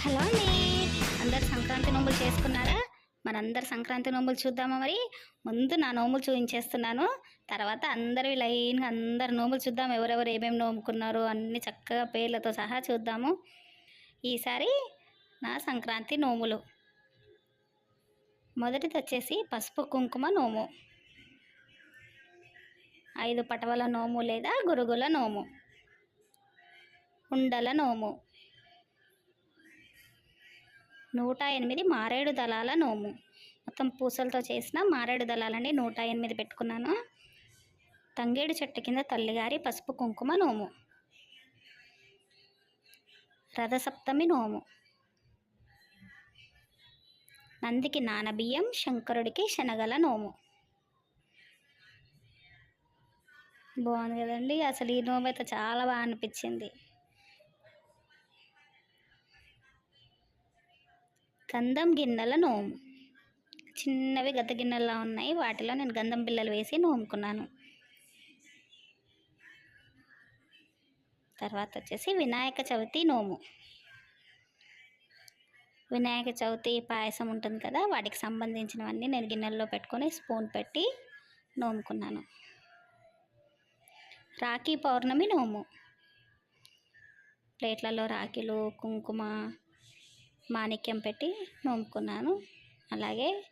Hello అండి. అందరు సంక్రాంతి నోములు చేసుకున్నారా? మనందరు సంక్రాంతి నోములు చూద్దామా మరి? ముందు నా నోములు చూపించేస్తున్నాను. తర్వాత అందరివి లైన్గా అందరు నోములు చూద్దాం. ఎవరెవరు ఏమేమి నోముకున్నారు అన్ని చక్కగా పేర్లతో సహా చూద్దాము. ఈసారి నా సంక్రాంతి నోములు. మొదటిది వచ్చేసి పసుపు కుంకుమ నోము. ఐదు పటవల నోము లేదా గురుగుల నోము. ఉండల నోము. నూట ఎనిమిది మారేడు దళాల నోము. మొత్తం పూసలతో చేసిన మారేడు దళాలండి నూట ఎనిమిది పెట్టుకున్నాను. తంగేడు చెట్టు కింద తల్లిగారి పసుపు కుంకుమ నోము. రథసప్తమి నోము. నందికి నానబియ్యం శంకరుడికి శనగల నోము. బాగుంది కదండి అసలు ఈ నోము అయితే చాలా బాగా అనిపించింది. గంధం గిన్నెల నోము. చిన్నవి గత గిన్నెలా ఉన్నాయి. వాటిలో నేను గంధం బిళ్ళలు వేసి నోముకున్నాను. తర్వాత వచ్చేసి వినాయక చవితి నోము. వినాయక చవితి పాయసం ఉంటుంది కదా వాటికి సంబంధించినవన్నీ నేను గిన్నెల్లో పెట్టుకొని స్పూన్ పెట్టి నోముకున్నాను. రాఖీ పౌర్ణమి నోము. ప్లేట్లలో రాఖీలు కుంకుమ మాణిక్యం పెట్టి నోముకున్నాను. అలాగే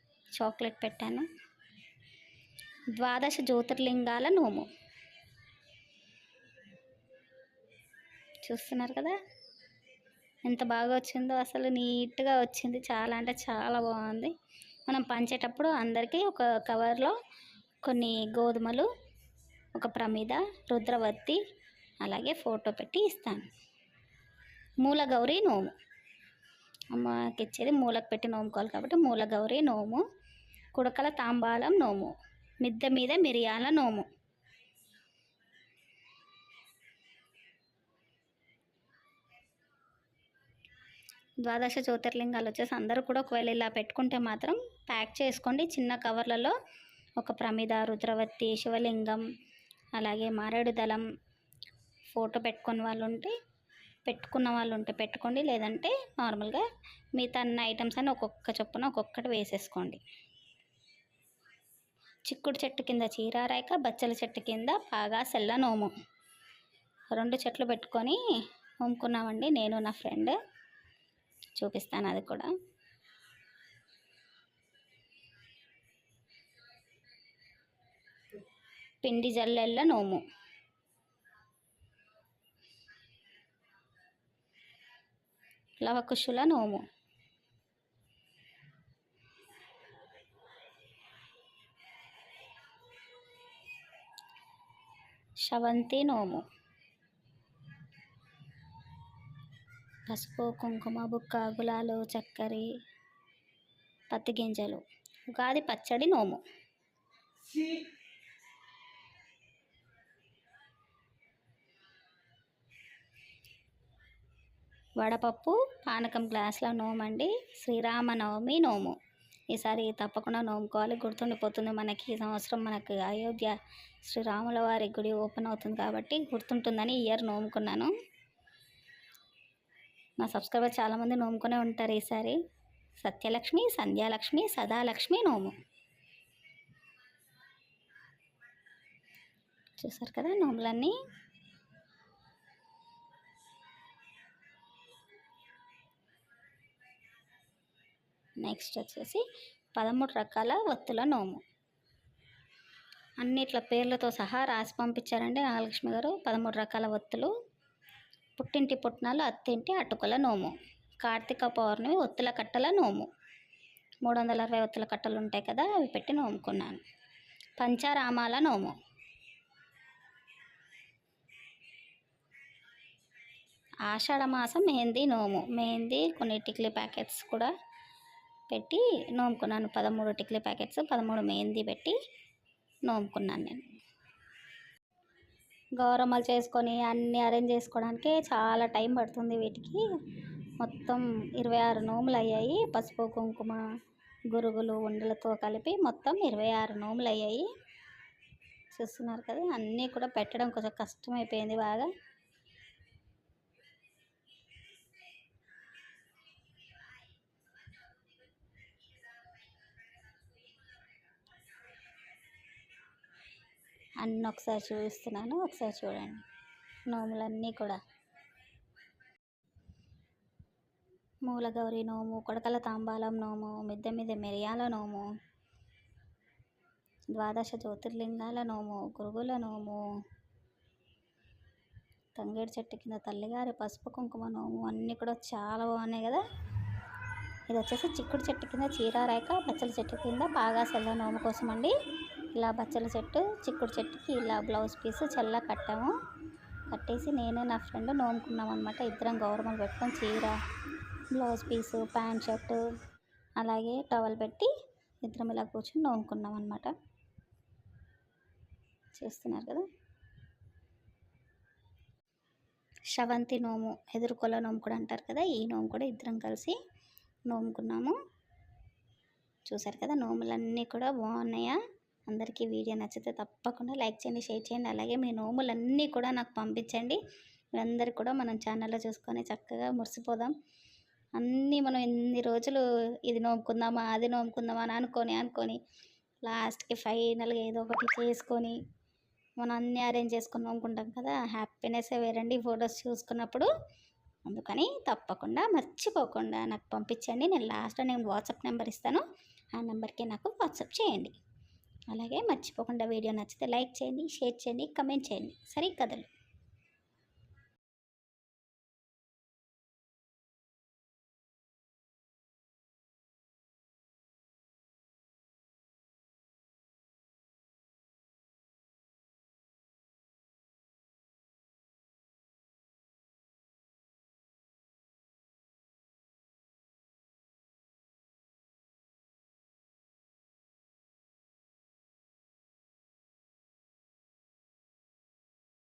చాక్లెట్ పెట్టాను. ద్వాదశ జ్యోతిర్లింగాల నోము. చూస్తున్నారు కదా? ఎంత బాగా వచ్చిందో అసలు నీట్గా వచ్చింది. చాలా అంటే చాలా బాగుంది. మనం పంచేటప్పుడు అందరికీ ఒక కవర్లో కొన్ని గోధుమలు ఒక ప్రమిద రుద్రవర్తి అలాగే ఫోటో పెట్టి ఇస్తాను. మూలగౌరీ నోము. అమ్మకి ఇచ్చేది మూలకు పెట్టి నోముకోవాలి కాబట్టి మూల గౌరి నోము కుడకల తాంబాలం నోము మిద్దె మీద మిరియాల నోము. ద్వాదశ జ్యోతిర్లింగాలు వచ్చేసి అందరూ కూడా ఒకవేళ ఇలా పెట్టుకుంటే మాత్రం ప్యాక్ చేసుకోండి. చిన్న కవర్లలో ఒక ప్రమిద రుద్రవత్తి శివలింగం అలాగే మారేడు దళం ఫోటో పెట్టుకున్న వాళ్ళు ఉంటే పెట్టుకున్న వాళ్ళు ఉంటే పెట్టుకోండి లేదంటే నార్మల్గా మిగతా అన్ని ఐటమ్స్ అని ఒక్కొక్క చొప్పున ఒక్కొక్కటి వేసేసుకోండి. చిక్కుడు చెట్టు కింద చీరారాయక బచ్చల చెట్టు కింద పాగా సెల్ల నోము. రెండు చెట్లు పెట్టుకొని నోముకున్నామండి నేను నా ఫ్రెండ్. చూపిస్తాను అది కూడా. పిండి జల్లెళ్ళ నోము. లవకుశుల నోము. శవంతి నోము. పసుపు కుంకుమ బుక్క గులాలు చక్కెర పత్తి గింజలు. ఉగాది పచ్చడి నోము. వడపప్పు పానకం గ్లాస్లో నోమండి. శ్రీరామనవమి నోము. ఈసారి తప్పకుండా నోముకోవాలి. గుర్తుండిపోతుంది మనకి ఈ సంవత్సరం మనకు అయోధ్య శ్రీరాముల వారి గుడి ఓపెన్ అవుతుంది కాబట్టి గుర్తుంటుందని ఇయర్ నోముకున్నాను. నా సబ్స్క్రైబర్ చాలామంది నోముకునే ఉంటారు ఈసారి. సత్యలక్ష్మి సంధ్యాలక్ష్మి సదాలక్ష్మి నోము. చూసారు కదా నోములన్నీ? నెక్స్ట్ వచ్చేసి పదమూడు రకాల ఒత్తుల నోము. అన్నిట్ల పేర్లతో సహా రాసి పంపించారండి నాగలక్ష్మి గారు. పదమూడు రకాల ఒత్తులు పుట్టింటి పుట్టినాలు అత్తింటి అటుకుల నోము. కార్తీక పౌర్ణమి ఒత్తుల కట్టల నోము. మూడు వందల అరవై ఒత్తుల కట్టలు ఉంటాయి కదా అవి పెట్టి నోముకున్నాను. పంచారామాల నోము. ఆషాఢ మాసం మెహందీ నోము. మెహందీ కొన్ని టిక్లీ ప్యాకెట్స్ కూడా పెట్టి నోముకున్నాను. పదమూడు టిక్లీ ప్యాకెట్స్ పదమూడు మెహందీ పెట్టి నోముకున్నాను నేను. గౌరమ్మలు చేసుకొని అన్నీ అరేంజ్ చేసుకోవడానికి చాలా టైం పడుతుంది వీటికి. మొత్తం ఇరవై ఆరు నోములు అయ్యాయి. పసుపు కుంకుమ గురుగులు ఉండలతో కలిపి మొత్తం ఇరవై ఆరు నోములు అయ్యాయి. చూస్తున్నారు కదా అన్నీ కూడా పెట్టడం కొంచెం కష్టమైపోయింది బాగా. అన్నీ ఒకసారి చూపిస్తున్నాను ఒకసారి చూడండి. నోములన్నీ కూడా. మూలగౌరి నోము కొడకల తాంబాలం నోము మిద్దె మీద మిరియాల నోము ద్వాదశ జ్యోతిర్లింగాల నోము గురుగుల నోము తంగేడు చెట్టు కింద తల్లిగారి పసుపు కుంకుమ నోము అన్నీ కూడా చాలా బాగున్నాయి కదా. ఇది వచ్చేసి చిక్కుడు చెట్టు కింద చీరారాయక పచ్చల చెట్టు కింద బాగా సెల్ల నోము కోసం అండి ఇలా బచ్చల చెట్టు చిక్కుడు చెట్టుకి ఇలా బ్లౌజ్ పీస్ చల్ల కట్టాము. కట్టేసి నేను నా ఫ్రెండ్ నోముకున్నాం అనమాట ఇద్దరం గౌరమ్మలు పెట్టుకొని చీర బ్లౌజ్ పీసు ప్యాంట్ షర్టు అలాగే టవల్ పెట్టి ఇద్దరం ఇలా కూర్చొని నోముకున్నాం అనమాట చూస్తున్నారు కదా? శవంతి నోము ఎదుర్కొల నోము కూడా అంటారు కదా? ఈ నోము కూడా ఇద్దరం కలిసి నోముకున్నాము. చూసారు కదా? నోములన్నీ కూడా బాగున్నాయా? అందరికీ వీడియో నచ్చితే తప్పకుండా లైక్ చేయండి షేర్ చేయండి. అలాగే మీ నోములన్నీ కూడా నాకు పంపించండి. మీరందరూ కూడా మనం ఛానల్లో చూసుకొని చక్కగా మురిసిపోదాం. అన్నీ మనం ఎన్ని రోజులు ఇది నోముకుందామా అది నోముకుందామా అని అనుకొని అనుకొని లాస్ట్కి ఫైనల్గా ఏదో ఒకటి చేసుకొని మనం అన్నీ అరేంజ్ చేసుకొని నోముకుంటాం కదా. హ్యాపీనెస్ వేరండి ఫొటోస్ చూసుకున్నప్పుడు. అందుకని తప్పకుండా మర్చిపోకుండా నాకు పంపించండి. నేను లాస్ట్లో నేను వాట్సాప్ నెంబర్ ఇస్తాను. ఆ నెంబర్కి నాకు వాట్సాప్ చేయండి. అలాగే మర్చిపోకుండా వీడియో నచ్చితే లైక్ చేయండి షేర్ చేయండి కమెంట్ చేయండి. సరే కథలు.